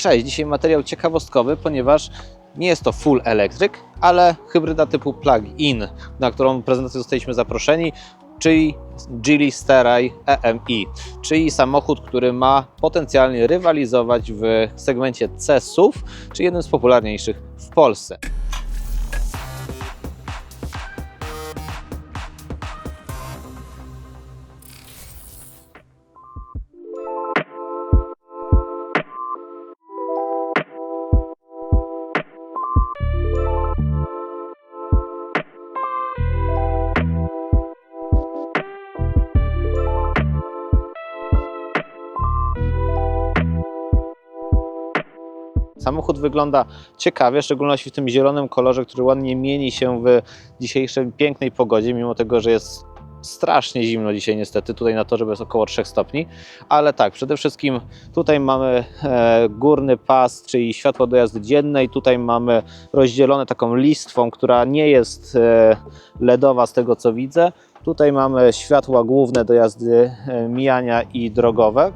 Cześć, dzisiaj materiał ciekawostkowy, ponieważ nie jest to full elektryk, ale hybryda typu plug-in, na którą prezentację zostaliśmy zaproszeni, czyli Geely Sterai EMI, czyli samochód, który ma potencjalnie rywalizować w segmencie C-SUV, czyli jednym z popularniejszych w Polsce. Samochód wygląda ciekawie, w szczególności w tym zielonym kolorze, który ładnie mieni się w dzisiejszej pięknej pogodzie, mimo tego, że jest strasznie zimno dzisiaj niestety, tutaj na torze jest około 3 stopni, ale tak, przede wszystkim tutaj mamy e, górny pas, czyli światło do jazdy dziennej, tutaj mamy rozdzielone taką listwą, która nie jest e, LEDowa z tego co widzę, tutaj mamy światła główne do jazdy e, mijania i drogowe,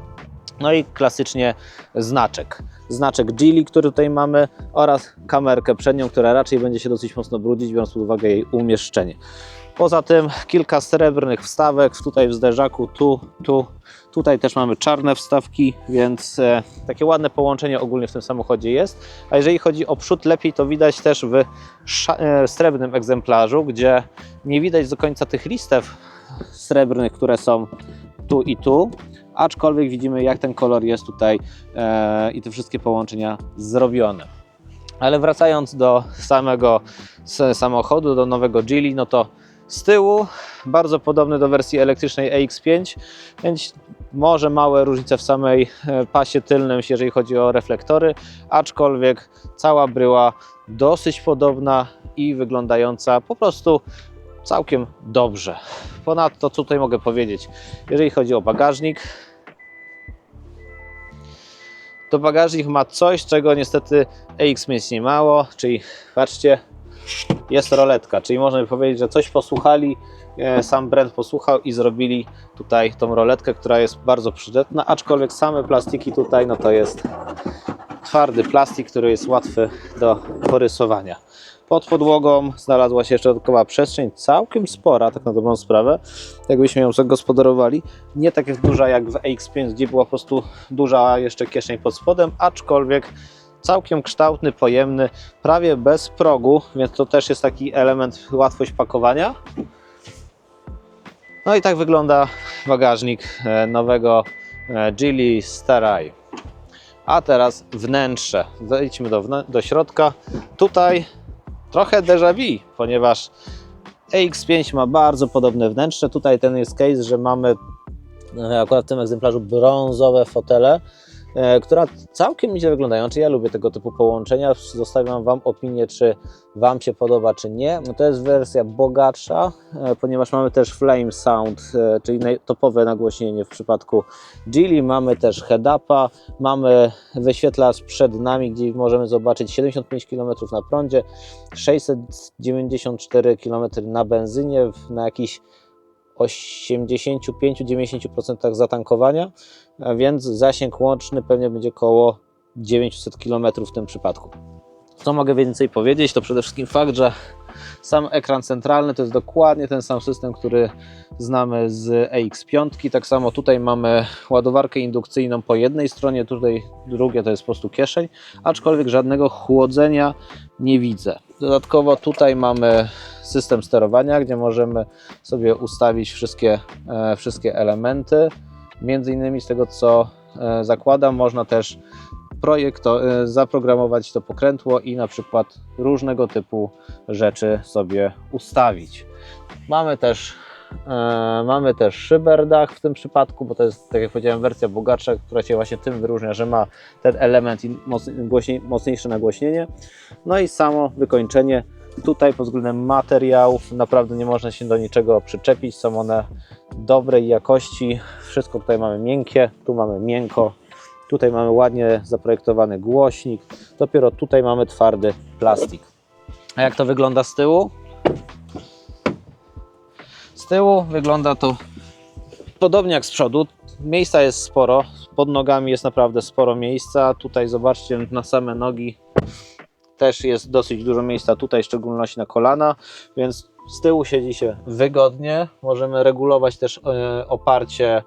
no i klasycznie znaczek. Znaczek Geely, który tutaj mamy oraz kamerkę przednią, która raczej będzie się dosyć mocno brudzić, biorąc pod uwagę jej umieszczenie. Poza tym kilka srebrnych wstawek, tutaj w zderzaku, tu, tu. Tutaj też mamy czarne wstawki, więc e, takie ładne połączenie ogólnie w tym samochodzie jest. A jeżeli chodzi o przód, lepiej to widać też w e, srebrnym egzemplarzu, gdzie nie widać do końca tych listew srebrnych, które są tu i tu, aczkolwiek widzimy jak ten kolor jest tutaj e, i te wszystkie połączenia zrobione. Ale wracając do samego samochodu, do nowego Geely, no to z tyłu bardzo podobny do wersji elektrycznej EX5, więc może małe różnice w samej e, pasie tylnym, jeżeli chodzi o reflektory, aczkolwiek cała bryła dosyć podobna i wyglądająca po prostu całkiem dobrze. Ponadto, co tutaj mogę powiedzieć, jeżeli chodzi o bagażnik, to bagażnik ma coś, czego niestety EX5 nie mało, czyli patrzcie, jest roletka, czyli można powiedzieć, że coś posłuchali, e, sam brand posłuchał i zrobili tutaj tą roletkę, która jest bardzo przydatna, aczkolwiek same plastiki tutaj, no to jest twardy plastik, który jest łatwy do porysowania. Pod podłogą znalazła się jeszcze dodatkowa przestrzeń, całkiem spora, tak na dobrą sprawę, jakbyśmy ją zagospodarowali. Nie tak jak duża jak w AX5, gdzie była po prostu duża jeszcze kieszeń pod spodem, aczkolwiek całkiem kształtny, pojemny, prawie bez progu, więc to też jest taki element łatwość pakowania. No i tak wygląda bagażnik e, nowego e, Geely Starai. A teraz wnętrze. Zejdźmy do, do środka. Tutaj trochę déjà vu, ponieważ EX5 ma bardzo podobne wnętrze. Tutaj ten jest case, że mamy e, akurat w tym egzemplarzu brązowe fotele, e, które całkiem nieźle wyglądają. Czy ja lubię tego typu połączenia? Zostawiam Wam opinię, czy Wam się podoba, czy nie. To jest wersja bogatsza, e, ponieważ mamy też Flame Sound, e, czyli topowe nagłośnienie w przypadku Geely. Mamy też head-upa, mamy wyświetlacz przed nami, gdzie możemy zobaczyć 75 km na prądzie, 694 km na benzynie, na jakichś 85-90% zatankowania, więc zasięg łączny pewnie będzie około 900 km w tym przypadku. Co mogę więcej powiedzieć, to przede wszystkim fakt, że sam ekran centralny to jest dokładnie ten sam system, który znamy z EX5. Tak samo tutaj mamy ładowarkę indukcyjną po jednej stronie, tutaj drugie to jest po prostu kieszeń, aczkolwiek żadnego chłodzenia nie widzę. Dodatkowo tutaj mamy system sterowania, gdzie możemy sobie ustawić wszystkie, e, wszystkie elementy. Między innymi z tego co e, zakładam, można też projekto, e, zaprogramować to pokrętło i na przykład różnego typu rzeczy sobie ustawić. Mamy też, mamy też szyberdach w tym przypadku, bo to jest, tak jak powiedziałem, wersja bogatsza, która się właśnie tym wyróżnia, że ma ten element i mocniejsze nagłośnienie. No i samo wykończenie. Tutaj pod względem materiałów naprawdę nie można się do niczego przyczepić. Są one dobrej jakości. Wszystko tutaj mamy miękkie, tu mamy miękko. Tutaj mamy ładnie zaprojektowany głośnik. Dopiero tutaj mamy twardy plastik. A jak to wygląda z tyłu? Z tyłu wygląda to podobnie jak z przodu. Miejsca jest sporo. Pod nogami jest naprawdę sporo miejsca. Tutaj zobaczcie na same nogi też jest dosyć dużo miejsca tutaj, w szczególności na kolana, więc z tyłu siedzi się wygodnie. Możemy regulować też e, oparcie,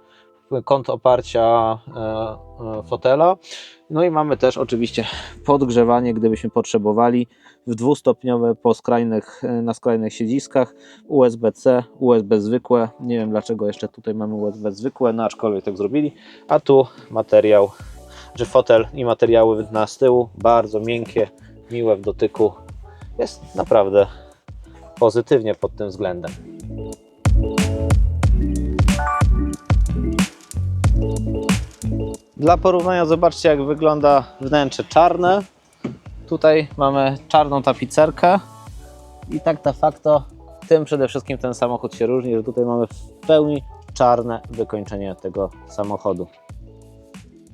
kąt oparcia e, e, fotela. No i mamy też oczywiście podgrzewanie, gdybyśmy potrzebowali w dwustopniowe po skrajnych, e, na skrajnych siedziskach USB-C, USB zwykłe. Nie wiem dlaczego jeszcze tutaj mamy USB zwykłe, no aczkolwiek tak zrobili. A tu materiał, że fotel i materiały na z tyłu bardzo miękkie, miłe w dotyku. Jest naprawdę pozytywnie pod tym względem. Dla porównania zobaczcie jak wygląda wnętrze czarne. Tutaj mamy czarną tapicerkę i tak de facto tym przede wszystkim ten samochód się różni, że tutaj mamy w pełni czarne wykończenie tego samochodu.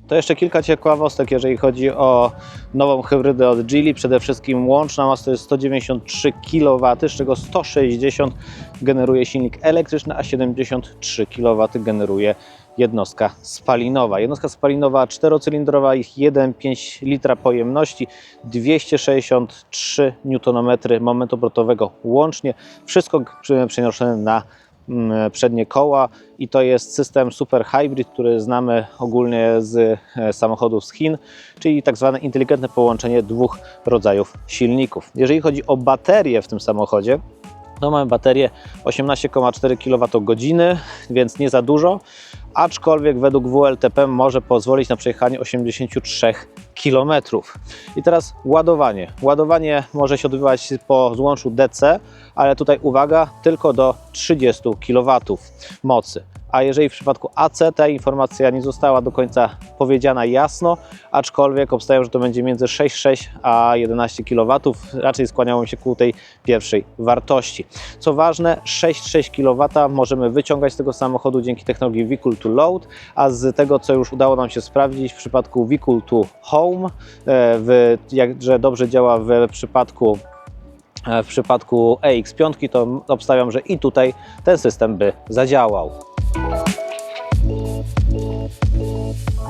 To jeszcze kilka ciekawostek, jeżeli chodzi o nową hybrydę od Geely. Przede wszystkim łączna masa to jest 193 kW, z czego 160 generuje silnik elektryczny, a 73 kW generuje jednostka spalinowa. Jednostka spalinowa czterocylindrowa, ich 1,5 litra pojemności, 263 Nm momentu obrotowego łącznie. Wszystko przenoszone na mm, przednie koła i to jest system Super Hybrid, który znamy ogólnie z e, samochodów z Chin, czyli tak zwane inteligentne połączenie dwóch rodzajów silników. Jeżeli chodzi o baterię w tym samochodzie, to mamy baterię 18,4 kWh, więc nie za dużo, aczkolwiek według WLTP może pozwolić na przejechanie 83 km. I teraz ładowanie. Ładowanie może się odbywać po złączu DC, ale tutaj uwaga, tylko do 30 kW mocy. A jeżeli w przypadku AC ta informacja nie została do końca powiedziana jasno, aczkolwiek obstawiam, że to będzie między 6,6 a 11 kW, raczej skłaniałem się ku tej pierwszej wartości. Co ważne, 6,6 kW możemy wyciągać z tego samochodu dzięki technologii Vehicle to Load, a z tego, co już udało nam się sprawdzić w przypadku Vehicle to Home, e, w, jakże dobrze działa w przypadku e, w przypadku EX5, to obstawiam, że i tutaj ten system by zadziałał.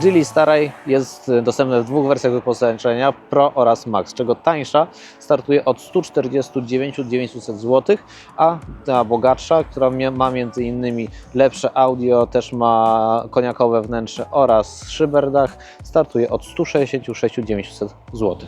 Geely Staraj jest dostępne w dwóch wersjach wyposażenia Pro oraz Max, czego tańsza startuje od 149 900 zł, a ta bogatsza, która ma między innymi lepsze audio, też ma koniakowe wnętrze oraz szyberdach, startuje od 166 900 zł.